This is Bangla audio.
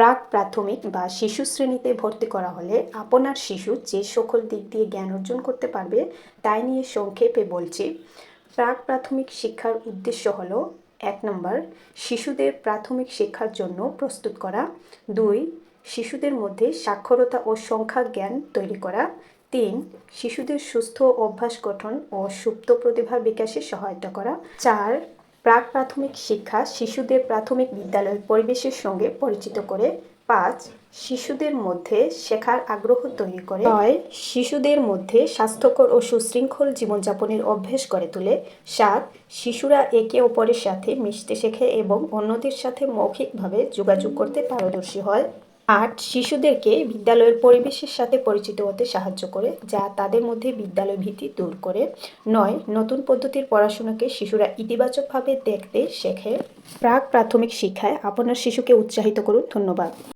প্রাক প্রাথমিক বা শিশু শ্রেণীতে ভর্তি করা হলে আপনার শিশু যে সকল দিক দিয়ে জ্ঞান অর্জন করতে পারবে, তাই নিয়ে সংক্ষেপে বলছি। প্রাক প্রাথমিক শিক্ষার উদ্দেশ্য হলো, এক নম্বর, শিশুদের প্রাথমিক শিক্ষার জন্য প্রস্তুত করা। দুই, শিশুদের মধ্যে সাক্ষরতা ও সংখ্যা জ্ঞান তৈরি করা। তিন, শিশুদের সুস্থ অভ্যাস গঠন ও সুপ্ত প্রতিভার বিকাশে সহায়তা করা। চার প্রাক প্রাথমিক শিক্ষা শিশুদের প্রাথমিক বিদ্যালয়ের পরিবেশের সঙ্গে পরিচিত করে। পাঁচ, শিশুদের মধ্যে শেখার আগ্রহ তৈরি করে। ছয়, শিশুদের মধ্যে স্বাস্থ্যকর ও সুশৃঙ্খল জীবনযাপনের অভ্যেস গড়ে তোলে। সাত, শিশুরা একে অপরের সাথে মিশতে শেখে এবং অন্যদের সাথে মৌখিকভাবে যোগাযোগ করতে পারদর্শী হয়। আট শিশুদেরকে বিদ্যালয়ের পরিবেশের সাথে পরিচিত হতে সাহায্য করে, যা তাদের মধ্যে বিদ্যালয় ভীতি দূর করে। নয়, নতুন পদ্ধতির পড়াশোনাকে শিশুরা ইতিবাচকভাবে দেখতে শেখে। প্রাক প্রাথমিক শিক্ষায় আপনার শিশুকে উৎসাহিত করুন। ধন্যবাদ।